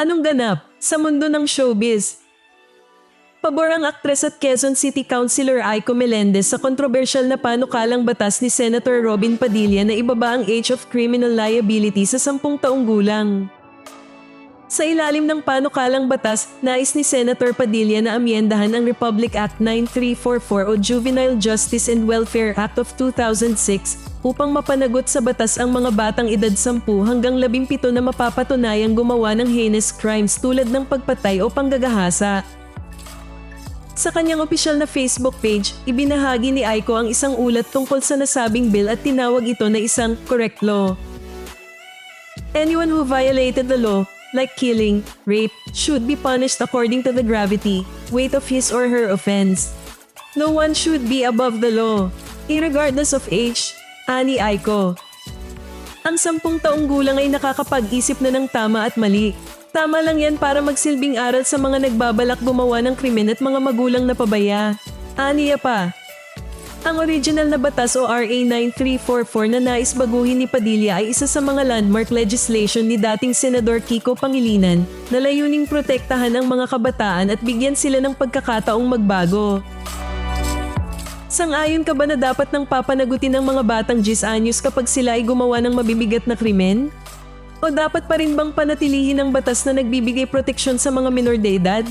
Anong ganap sa mundo ng showbiz? Pabor ang aktres at Quezon City Councilor Aiko Melendez sa kontrobersyal na panukalang batas ni Senator Robin Padilla na ibaba ang age of criminal liability sa 10 taong gulang. Sa ilalim ng panukalang batas, nais ni Senator Padilla na amyendahan ang Republic Act 9344 o Juvenile Justice and Welfare Act of 2006 upang mapanagot sa batas ang mga batang edad 10 hanggang 17 na mapapatunayang gumawa ng heinous crimes tulad ng pagpatay o panggagahasa. Sa kanyang opisyal na Facebook page, ibinahagi ni Aiko ang isang ulat tungkol sa nasabing bill at tinawag ito na isang correct law. Anyone who violated the law, like killing, rape, should be punished according to the gravity, weight of his or her offense. No one should be above the law, irregardless of age, ani Aiko. Ang sampung taong gulang ay nakakapag-isip na ng tama at mali. Tama lang yan para magsilbing aral sa mga nagbabalak gumawa ng krimen at mga magulang na pabaya. Aniya pa, ang original na batas o RA 9344 na nais baguhin ni Padilla ay isa sa mga landmark legislation ni dating Senador Kiko Pangilinan na layuning protektahan ang mga kabataan at bigyan sila ng pagkakataong magbago. Sang-ayon ka ba na dapat nang papanagutin ng mga batang 10 anyos kapag sila ay gumawa ng mabibigat na krimen? O dapat pa rin bang panatilihin ang batas na nagbibigay proteksyon sa mga minor de edad?